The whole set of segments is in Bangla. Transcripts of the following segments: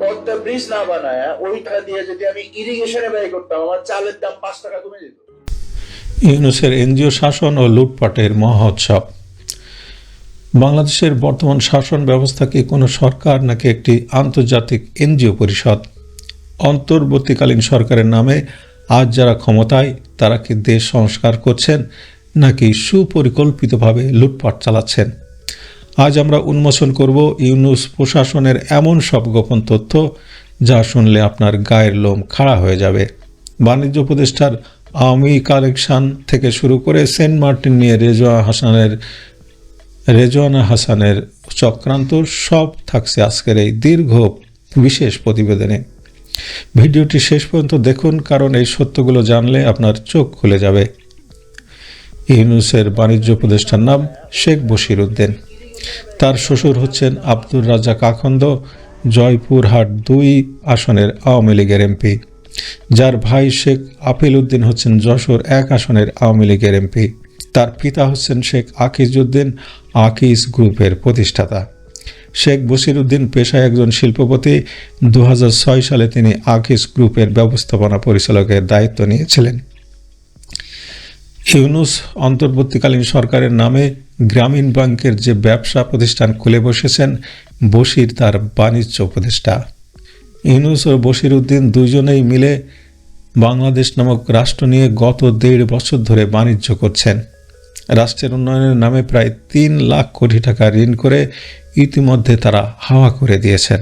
পদ্মা ব্রিজ না বানায় ওই টাকা দিয়ে যদি আমি ইরিগেশনে ব্যয় করতাম, আমার চালের দাম পাঁচ টাকা কমে যেত। ইউনুসের এনজিও শাসন ও লুটপাটের মহোৎসব। বাংলাদেশের বর্তমান শাসন ব্যবস্থা কি কোনো সরকার নাকি একটি আন্তর্জাতিক এনজিও পরিষদ? অন্তর্বর্তীকালীন সরকারের নামে আজ যারা ক্ষমতায়, তারা কি দেশ সংস্কার করছেন নাকি সুপরিকল্পিতভাবে লুটপাট চালাচ্ছেন? আজ আমরা উন্মোচন করব ইউনুস প্রশাসনের এমন সব গোপন তথ্য যা শুনলে আপনার গায়ের লোম খাড়া হয়ে যাবে। বাণিজ্য উপদেষ্টার আওয়ামী কালেকশন থেকে শুরু করে সেন্ট মার্টিন নিয়ে রেজওয়া হাসানের রেজওয়ানা হাসানের চক্রান্ত সব থাকছে আজকের এই দীর্ঘ বিশেষ প্রতিবেদনে। ভিডিওটি শেষ পর্যন্ত দেখুন, কারণ এই সত্যগুলো জানলে আপনার চোখ খুলে যাবে। ইউনুসের বাণিজ্য উপদেষ্টার নাম শেখ বশির উদ্দিন। তার শ্বশুর হচ্ছেন আব্দুর রাজ্জাক আখন্দ, জয়পুরহাট দুই আসনের আওয়ামী লীগের এমপি। যার ভাই শেখ আপিল উদ্দিন হচ্ছেন যশোর এক আসনের আওয়ামী লীগের এমপি। তার পিতা হচ্ছেন শেখ আকিজউদ্দিন আকিজ গ্রুপের প্রতিষ্ঠাতা। শেখ বশির উদ্দিন পেশায় একজন শিল্পপতি। দু হাজার ছয় সালে তিনি আকিজ গ্রুপের ব্যবস্থাপনা পরিচালকের দায়িত্ব নিয়েছিলেন। ইউনুস অন্তর্বর্তীকালীন সরকারের নামে গ্রামীণ ব্যাংকের যে ব্যবসা প্রতিষ্ঠান খুলে বসেছেন, বশির তার বাণিজ্য উপদেষ্টা। ইউনুস ও বশির উদ্দিন দুজনেই মিলে বাংলাদেশ নামক রাষ্ট্র নিয়ে গত দেড় বছর ধরে বাণিজ্য করছেন। রাষ্ট্রের উন্নয়নের নামে প্রায় তিন লাখ কোটি টাকা ঋণ করে ইতিমধ্যে তারা হাওয়া করে দিয়েছেন।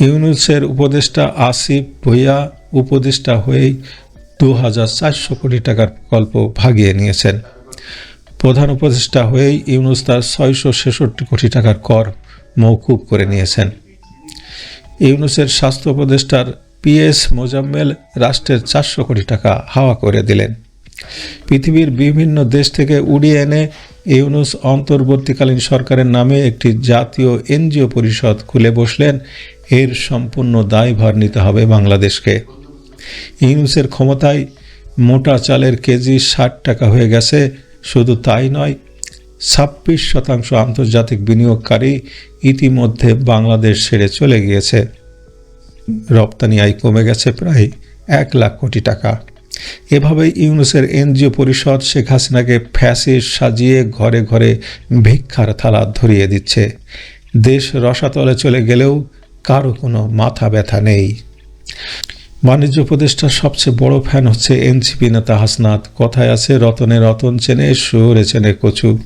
ইউনুসের উপদেষ্টা আসিফ ভুইয়া উপদেষ্টা হয়েই দু হাজার চারশো কোটি টাকার প্রকল্প ভাগিয়ে নিয়েছেন। প্রধান উপদেষ্টা হয়েই ইউনুস তার ছয়শো ছেষট্টি কোটি টাকার কর মৌকুব করে নিয়েছেন। ইউনুসের স্বাস্থ্য উপদেষ্টার পিএস মোজাম্মেল রাষ্ট্রের চারশো কোটি টাকা হাওয়া করে দিলেন। পৃথিবীর বিভিন্ন দেশ থেকে উড়িয়ে এনে ইউনুস অন্তর্বর্তীকালীন সরকারের নামে একটি জাতীয় এনজিও পরিষদ খুলে বসলেন, এর সম্পূর্ণ দায়ভার নিতে হবে বাংলাদেশকে। ইউনুসের ক্ষমতায় মোটা চালের কেজি ষাট টাকা হয়ে গেছে শুধু তাই নয়, ছাব্বিশ শতাংশ আন্তর্জাতিক বিনিয়োগকারী ইতিমধ্যে বাংলাদেশ ছেড়ে চলে গিয়েছে। রপ্তানি আয় কমে গেছে প্রায় এক লাখ কোটি টাকা। এভাবে ইউনুসের এনজিও পরিষদ শেখ হাসিনাকে ফ্যাসিস সাজিয়ে ঘরে ঘরে ভিক্ষার থালা ধরিয়ে দিচ্ছে। দেশ রসাতলে চলে গেলেও কারও কোনো মাথা ব্যথা নেই। বাণিজ্য উপদেষ্টার সবচেয়ে বড় ফ্যান হচ্ছে এনসিপি নেতা হাসনাত। কথায় আছে, রতনে রতন চেনে, সুরে চেনে কচু।